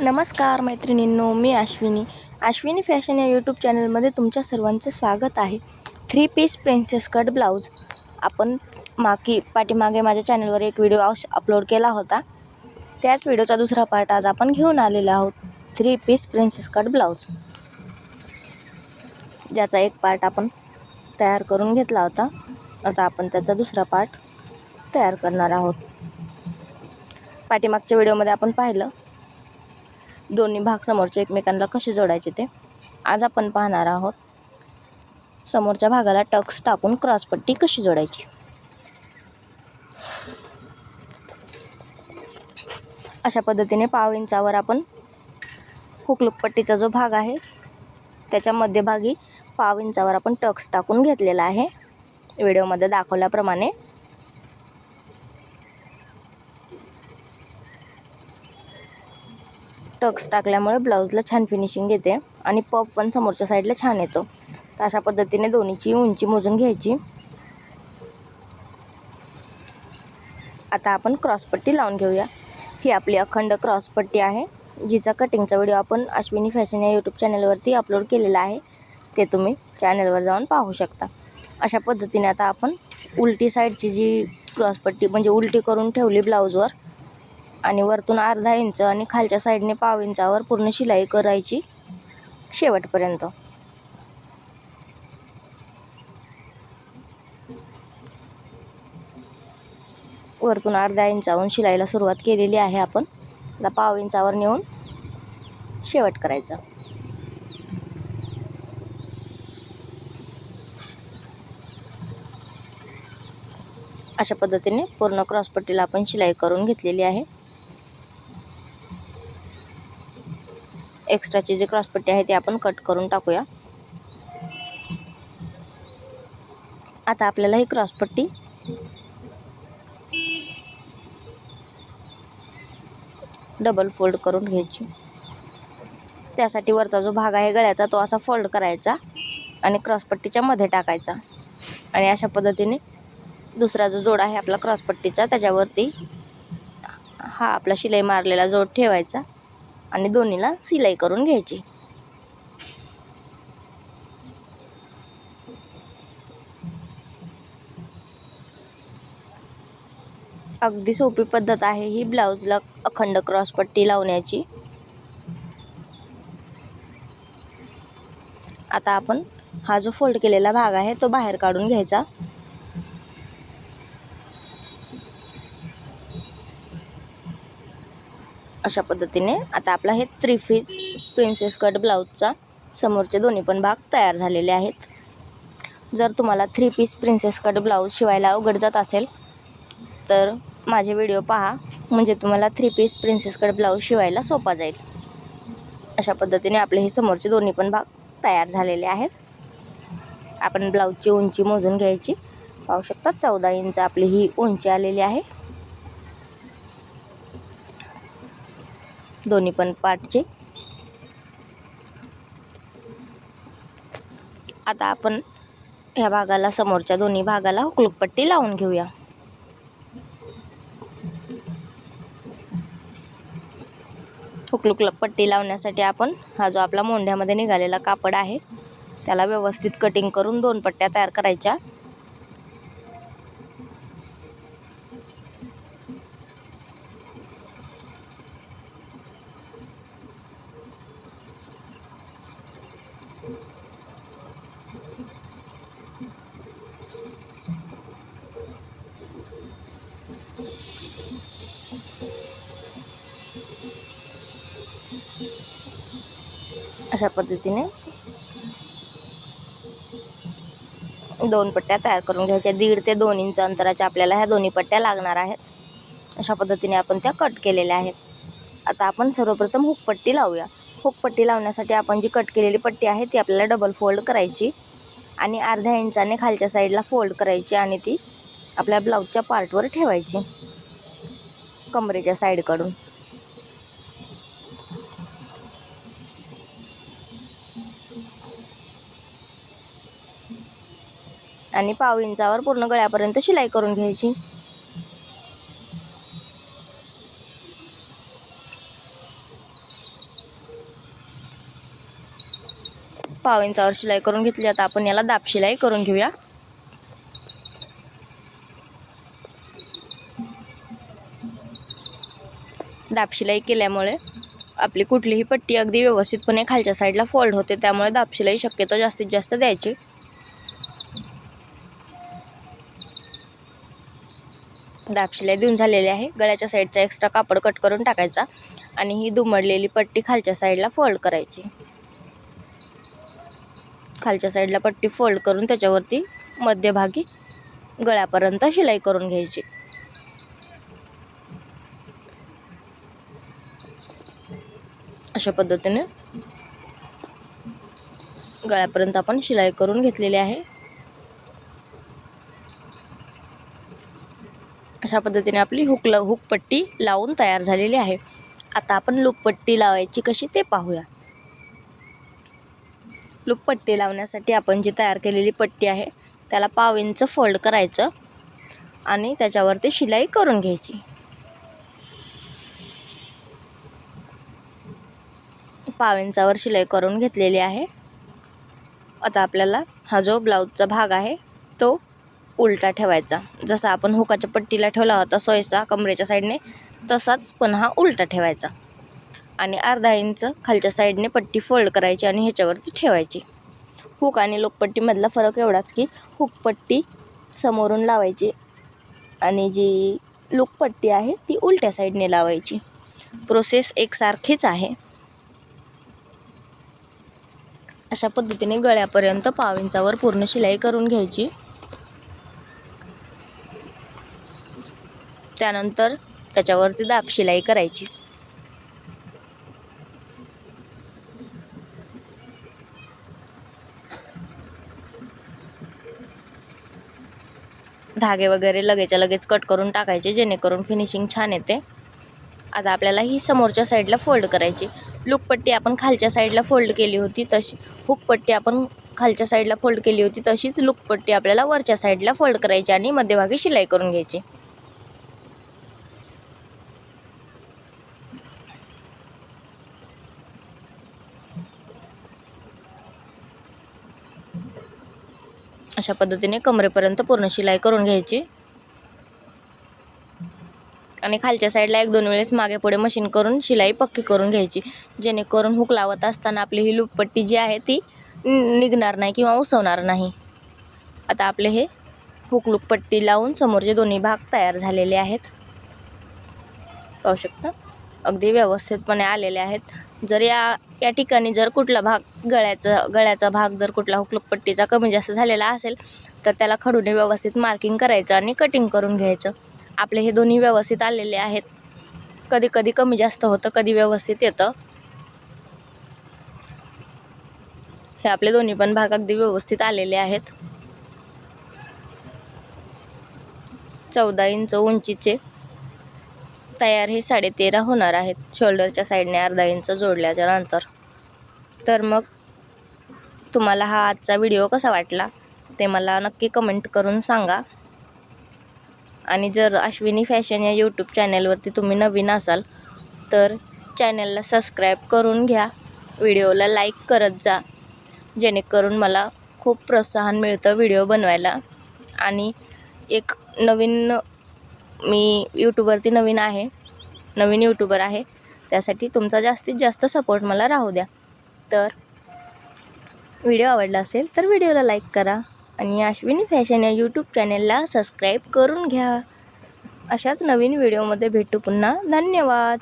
नमस्कार मैत्रिणींनो मी अश्विनी. अश्विनी फॅशन या यूट्यूब चॅनलमध्ये तुमच्या सर्वांचं स्वागत आहे. Three piece princess cut blouse आपण माकी पाठीमागे माझ्या चॅनलवर एक व्हिडिओ अपलोड केला होता. त्याच व्हिडिओचा दुसरा पार्ट आज आपण घेऊन आलेलो आहोत. Three piece princess cut blouse ज्याचा एक पार्ट आपण तयार करून घेतला होता. आता आपण त्याचा दुसरा पार्ट तयार करणार आहोत. पाठीमागच्या व्हिडिओमध्ये आपण पाहिलं. दोन्ही भाग समोरचे एकमेकांना कसे जोडायचे ते आज आपण पाहणार आहोत. समोरच्या भागाला टक्स टाकून क्रॉसपट्टी कशी जोडायची? अशा पद्धतीने पाव इंचावर आपण हुकलुकपट्टीचा जो भाग आहे त्याच्या मध्यभागी पाव इंचावर आपण टक्स टाकून घेतलेला आहे. व्हिडिओमध्ये दाखवल्याप्रमाणे टक्स टाकल्यामुळे ब्लाऊजला छान फिनिशिंग येते आणि पफ पण समोरच्या साईडला छान येतो. तर अशा पद्धतीने दोन्हीची उंची मोजून घ्यायची. आता आपण क्रॉसपट्टी लावून घेऊया. ही आपली अखंड क्रॉसपट्टी आहे जिचा कटिंगचा व्हिडिओ आपण अश्विनी फॅशन या यूट्यूब चॅनलवरती अपलोड केलेला आहे. ते तुम्ही चॅनलवर जाऊन पाहू शकता. अशा पद्धतीने आता आपण उलटी साईडची जी क्रॉसपट्टी म्हणजे उलटी करून ठेवली ब्लाऊजवर आणि वरतून अर्धा इंच आणि खालच्या साईडने पाव इंचावर पूर्ण शिलाई करायची शेवटपर्यंत. वरतून अर्ध्या इंचावरून शिलाईला सुरुवात केलेली आहे आपण. आता पाव इंचावर नेऊन शेवट करायचं. अशा पद्धतीने पूर्ण क्रॉसपट्टीला आपण शिलाई करून घेतलेली आहे. एक्स्ट्राची जी क्रॉसपट्टी आहे ती आपण कट करून टाकूया. आता आपल्याला ही क्रॉसपट्टी डबल फोल्ड करून घ्यायची. त्यासाठी वरचा जो भाग आहे गळ्याचा तो असा फोल्ड करायचा आणि क्रॉसपट्टीच्या मध्ये टाकायचा. आणि अशा पद्धतीने दुसरा जो जोड आहे आपला क्रॉसपट्टीचा त्याच्यावरती हा आपला शिलाई मारलेला जोड ठेवायचा. आणि दोन्हीला सिलाई करून घ्यायची. अगदी सोपी पद्धत आहे ही ब्लाऊजला अखंड क्रॉसपट्टी लावण्याची. आता आपण हा जो फोल्ड केलेला भाग आहे तो बाहेर काढून घ्यायचा. अशा पद्धतीने. आता आपला हे थ्री पीस प्रिन्सेस कट ब्लाऊजचा समोरचे दोन्ही पण भाग तयार झालेले आहेत. जर तुम्हाला three piece princess cut blouse शिवायला अवघड जात असेल तर माझे व्हिडिओ पहा. म्हणजे तुम्हाला three piece princess cut blouse शिवायला सोपा जाईल. अशा पद्धतीने आपले हे समोरचे दोन्ही पण भाग तयार झालेले आहेत. आपण ब्लाऊजची उंची मोजून घ्यायची. पाहू शकता चौदा इंच आपली ही उंची आलेली आहे. दोन्ही पण पाठचे. आता आपण ह्या भागाला समोरच्या दोन्ही भागाला हुकलूक पट्टी लावून घेऊया. हुकलूक पट्टी लावण्यासाठी आपण हा जो आपला मोंढ्यामध्ये निघालेला कापड आहे त्याला व्यवस्थित कटिंग करून दोन पट्ट्या तयार करायच्या. अशा पद्धतीने दोन पट्ट्या तयार करून घ्यायच्या. दीड ते दोन इंच अंतराच्या आपल्याला ह्या दोन्ही पट्ट्या लागणार आहेत. अशा पद्धतीने आपण त्या कट केलेल्या आहेत. आता आपण सर्वप्रथम हुकपट्टी लावूया. हुकपट्टी लावण्यासाठी आपण जी कट केलेली पट्टी आहे ती आपल्याला डबल फोल्ड करायची आणि अर्ध्या इंचाने खालच्या साईडला फोल्ड करायची आणि ती आपल्या ब्लाऊजच्या पार्टवर ठेवायची. कमरेच्या साईडकडून आणि पाव इंचावर पूर्ण गळ्यापर्यंत शिलाई करून घ्यायची. पाव इंचावर शिलाई करून घेतली. आता आपण याला दाब शिलाई करून घेऊया. दापशिलाई केल्यामुळे आपली कुठलीही पट्टी अगदी व्यवस्थितपणे खालच्या साईडला फोल्ड होते. त्यामुळे दापशिलाई शक्यतो जास्तीत जास्त द्यायची. दाब शिलाई देऊन झालेली आहे. गळ्याच्या साईडचा एक्स्ट्रा कापड कट करून टाकायचा आणि ही दुमडलेली पट्टी खालच्या साईडला फोल्ड करायची. खालच्या साईडला पट्टी फोल्ड करून त्याच्यावरती मध्यभागी गळ्यापर्यंत शिलाई करून घ्यायची. अशा पद्धतीने गळ्यापर्यंत आपण शिलाई करून घेतलेली आहे. अशा पद्धतीने आपली हुक ल हुकपट्टी लावून तयार झालेली आहे. आता आपण लूपपट्टी लावायची कशी ते पाहूया. लूपपट्टी लावण्यासाठी आपण जी तयार केलेली पट्टी आहे त्याला पाव इंच फोल्ड करायचं आणि त्याच्यावरती शिलाई करून घ्यायची. पाव इंचावर शिलाई करून घेतलेली आहे. आता आपल्याला हा जो ब्लाऊजचा भाग आहे तो उलटा ठेवायचा. जसा आपण हुकाच्या पट्टीला ठेवला होता सोयसा कमरेच्या साईडने तसाच पुन्हा उलटा ठेवायचा. आणि अर्धा इंच खालच्या साईडने पट्टी फोल्ड करायची आणि ह्याच्यावरती ठेवायची. हुक आणि लोकपट्टीमधला फरक एवढाच की हुकपट्टी समोरून लावायची आणि जी लुकपट्टी आहे ती उलट्या साईडने लावायची. प्रोसेस एकसारखीच आहे. अशा पद्धतीने गळ्यापर्यंत पाव इंचावर पूर्ण शिलाई करून घ्यायची. त्यानंतर त्याच्यावरती दाब शिलाई करायची. धागे वगैरे लगेच्या लगेच कट करून टाकायचे जेणेकरून फिनिशिंग छान येते. आता आपल्याला ही समोरच्या साईडला फोल्ड करायची. लुकपट्टी आपण खालच्या साईडला फोल्ड केली होती तशी हुकपट्टी आपण खालच्या साईडला फोल्ड केली होती तशीच लुकपट्टी आपल्याला वरच्या साईडला फोल्ड करायची आणि मध्यभागी शिलाई करून घ्यायची. अशा पद्धतीने कमरेपर्यंत पूर्ण शिलाई करून घ्यायची. आणि खालच्या साईडला एक दोन वेळेस मागे पुढे मशीन करून शिलाई पक्की करून घ्यायची. जेणेकरून हुक लावत असताना आपली ही लूपपट्टी जी आहे ती निघणार नाही किंवा उसवणार नाही. आता आपले हे हुक लूपपट्टी लावून समोरचे दोन्ही भाग तयार झालेले आहेत. पाहू शकता? अगदी व्यवस्थितपणे आलेले आहेत. जर या या ठिकाणी जर कुठला भाग गळ्याचा गळ्याचा भाग जर कुठला हुकलूकपट्टीचा कमी जास्त झालेला असेल तर त्याला खडूने व्यवस्थित मार्किंग करायचं आणि कटिंग करून घ्यायचं. आपले हे दोन्ही व्यवस्थित आलेले आहेत. कधी कधी कमी जास्त होतं कधी व्यवस्थित येतं. हे आपले दोन्ही पण भाग अगदी व्यवस्थित आलेले आहेत. चौदा इंच उंचीचे. तयार हे साडेतेरा होणार आहेत. शोल्डरच्या साईडने अर्धा इंच जोडल्याच्या नंतर. तर मग तुम्हाला हा आजचा व्हिडिओ कसा वाटला ते मला नक्की कमेंट करून सांगा. आणि जर अश्विनी फॅशन या यूट्यूब चॅनलवरती तुम्ही नवीन असाल तर चॅनलला सबस्क्राईब करून घ्या. व्हिडिओला लाईक करत जा. जेणेकरून मला खूप प्रोत्साहन मिळतं व्हिडिओ बनवायला. आणि एक नवीन मी यूट्यूबवरती नवीन आहे. नवीन यूट्यूबर आहे. त्यासाठी तुमचा जास्तीत जास्त सपोर्ट मला राहू द्या. तर व्हिडिओ आवडला असेल तर व्हिडिओला लाईक करा आणि अश्विनी फॅशन या यूट्यूब चॅनेलला सबस्क्राईब करून घ्या. अशाच नवीन व्हिडिओमध्ये भेटू पुन्हा. धन्यवाद.